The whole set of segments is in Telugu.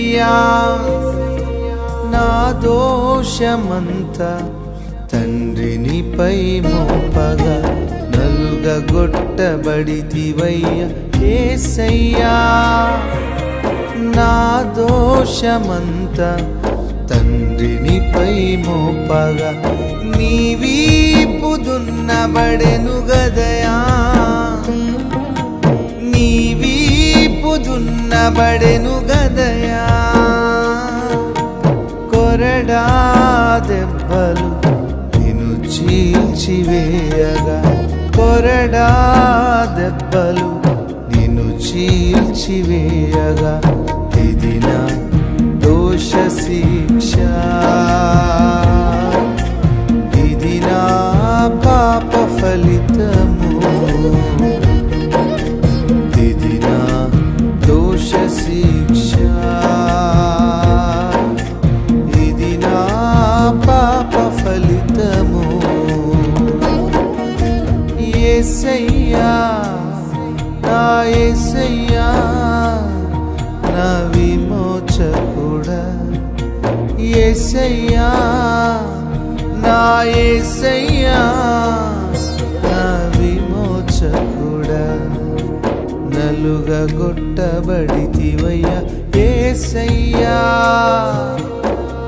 కొట్టబడితివయ్య ఏసయ్యా నా దోషమంతా తండ్రినిపై మోపగా నలుగగొట్టబడితివయ్య ఏసయ్యా. నా దోషమంతా తండ్రినిపై మోపగా నీవీపు దున్నబడెను గదయా నీవీపు దున్నబడెను కొరడా దెబ్బలు నిన్ను చీల్చివేయగా. ఇది నా దోష శిక్ష ఏసయ్యా నా విమోచకుడా. ఏసయ్యా నా ఏసయ్యా. నా విమోచకుడా. నలుగగొట్టబడితివయ్య. ఏసయ్యా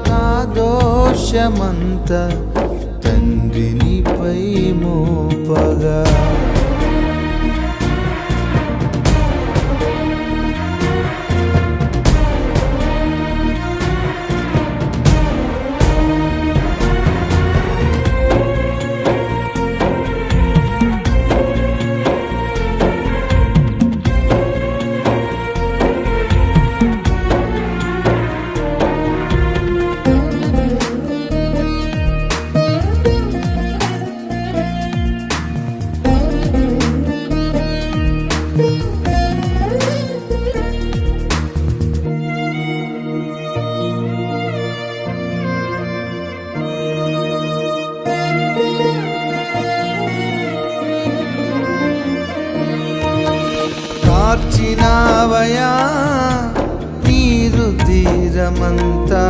నా దోషమంత తండ్రినిపై మోపగా. మార్చినావయా నీరు తీరమంతా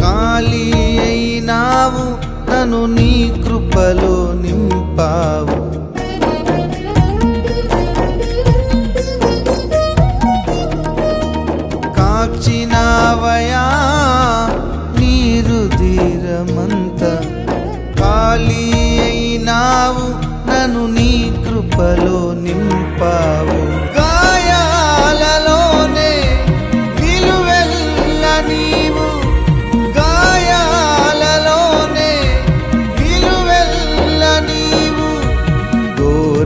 ఖాళీ అయినావు నన్ను నీ కృపలో నింపావు. కాచినావయా నీరు తీరమంత ఖాళీ అయినావు నన్ను నీ కృపలో నింపావు.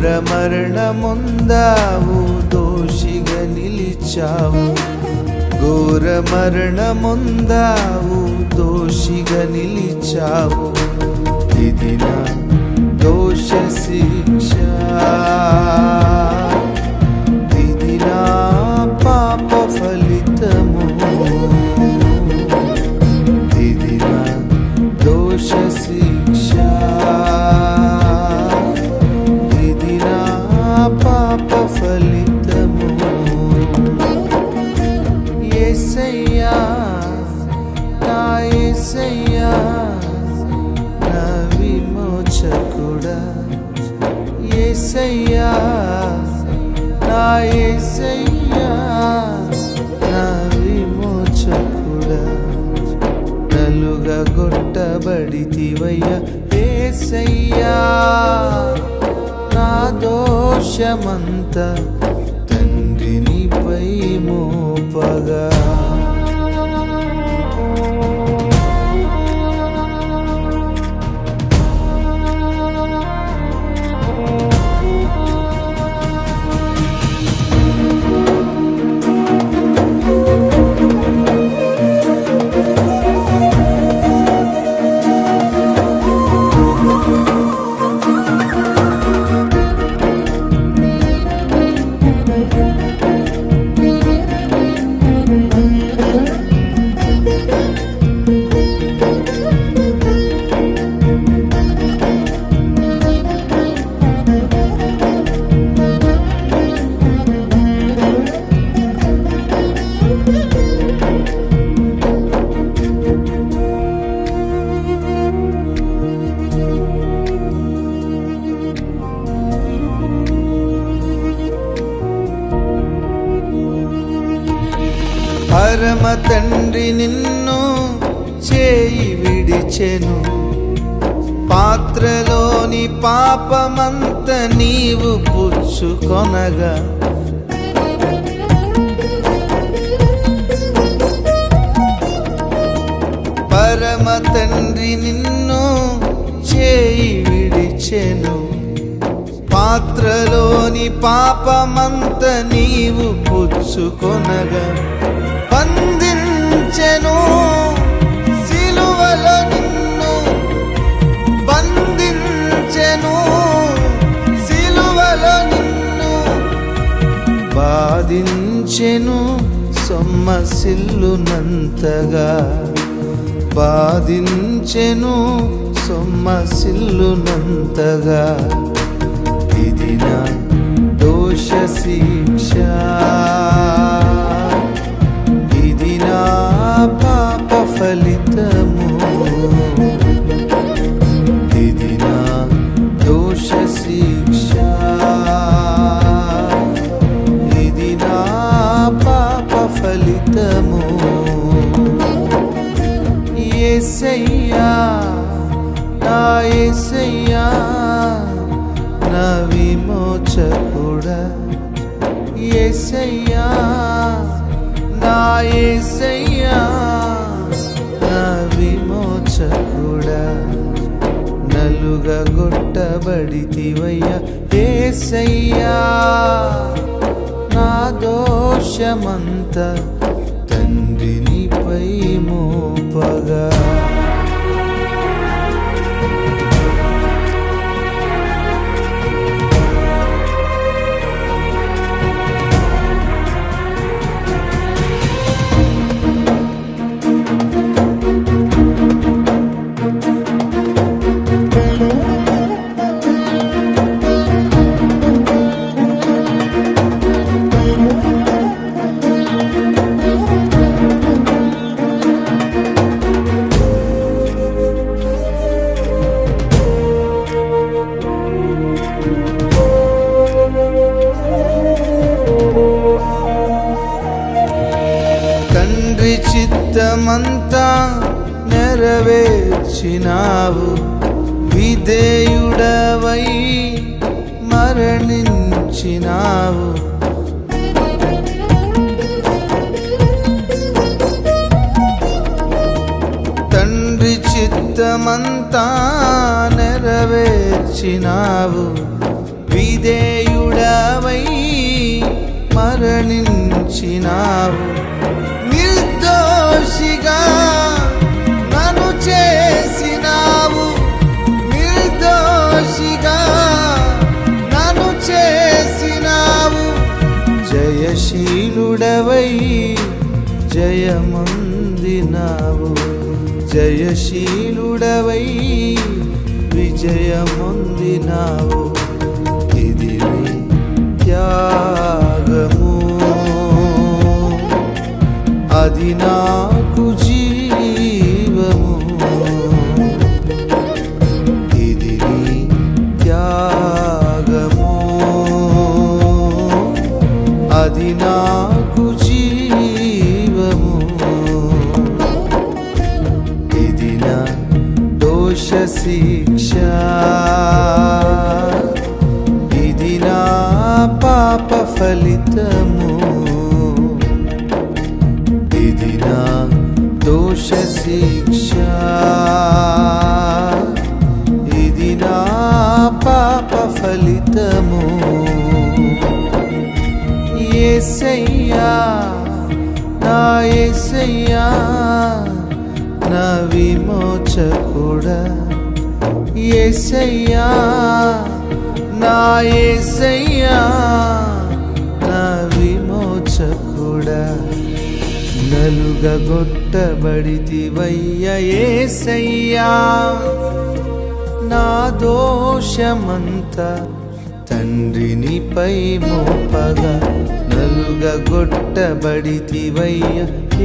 ఘోర మరణముందావు దోషిగా నిలిచావు. ఘోర మరణముందావు దోషిగా నిలిచావు. ఇది నా దోష శిక్ష ఏసయ్యా నా విమోచకుడా. నలుగా గొట్టబడితివయ్య ఏసయ్యా నా దోషమంతా తండ్రినిపై మోపగా. పరమ తండ్రి నిన్ను చేయి విడిచెను. పాత్రలోని పాపమంత నీవు పుచ్చుకొనగా. పరమ తండ్రి నిన్ను చేయి విడిచెను. పాత్రలోని పాపమంత నీవు పుచ్చుకొనగా. బంధించెను సిలువలో నిన్ను బంధించెను. సిలువలో నిన్ను బాధించెను. సొమ్మసిల్లునంతగా బాధించెను. సొమ్మసిల్లునంతగా ఇది నా దోష శిక్ష ఏసయ్యా నా ఏసయ్యా నా విమోచకుడా నలుగా గొట్టబడితివయ్యా. ఏసయ్యా నా దోషమంతా నెరవేర్చినావు విధేయుడవై మరణించినావు. తండ్రి చిత్తమంతా నెరవేర్చినావు. విధేయుడవై మరణించినావు. జయశీలుడవై విజయమొందినావు ఇది త్యాగము. అది నా శిక్ష. ఇది నా పాప ఫలితము. ఇది నా దోష శిక్ష. ఇది నా పాప ఫలితము. ఏసయ్యా నా ఏసయ్యా నా విమోచకుడా. ఏసయ్యా నా ఏసయ్యా నా విమోచకుడా నలుగగొట్టబడితివయ్య ఏసయ్యా. నా దోషమంతా తండ్రినిపై మోపగా నలుగగొట్టబడితివయ్య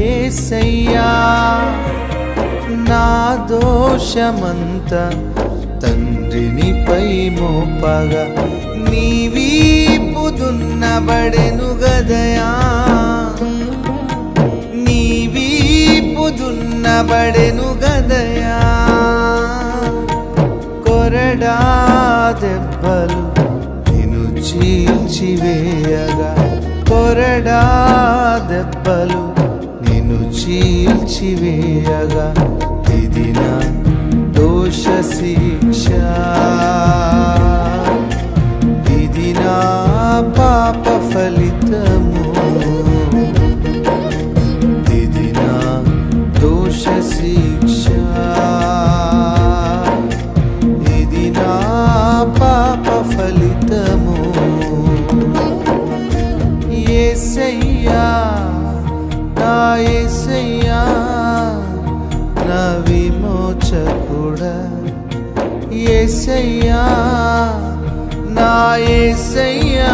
ఏసయ్యా. నా దోషమంతా తండ్రినిపై మోపగా నీ వీపు దున్నబడెను గదయా నిలబడెను గదయా కొరడా దెబ్బలు నిన్ను చీల్చివేయగా. కొరడా దెబ్బలు నిన్ను చీల్చివేయగా ఇది నా దోష శిక్ష. ఇది నా పాప ఫలితము. ఇది నా దోష శిక్ష. ఇది నా పాప ఫలితము. ఏసయ్యా నా ఏసయ్యా నా విమోచకుడా. ఏసయ్యా నా ఏసయ్యా